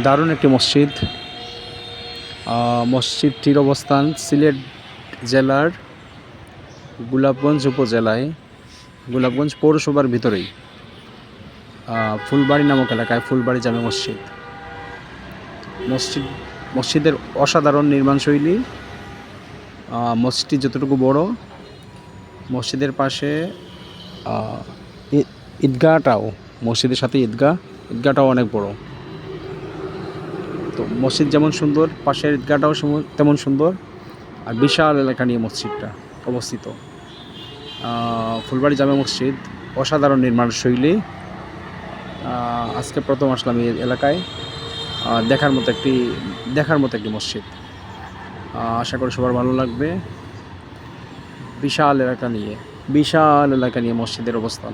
দারুণ একটি মসজিদ। মসজিদটির অবস্থান সিলেট জেলার গোলাপগঞ্জ উপজেলায়, গোলাপগঞ্জ পৌরসভার ভিতরেই। ফুলবাড়ি নামক এলাকায় ফুলবাড়ি জামে মসজিদ। মসজিদ, মসজিদের অসাধারণ নির্মাণশৈলী মসজিদটি যতটুকু বড়, মসজিদের পাশে ঈদগাহটাও, মসজিদের সাথে ঈদগাহ, ঈদগাহটাও অনেক বড়। তো মসজিদ যেমন সুন্দর, পাশের ঈদগাহটাও তেমন সুন্দর। আর বিশাল এলাকা নিয়ে মসজিদটা অবস্থিত। ফুলবাড়ি জামে মসজিদ, অসাধারণ নির্মাণ শৈলী। আজকে প্রথম আসলাম এই এলাকায়। দেখার মতো একটি, দেখার মতো একটি মসজিদ। আশা করি সবার ভালো লাগবে। বিশাল এলাকা নিয়ে, বিশাল এলাকা নিয়ে মসজিদের অবস্থান।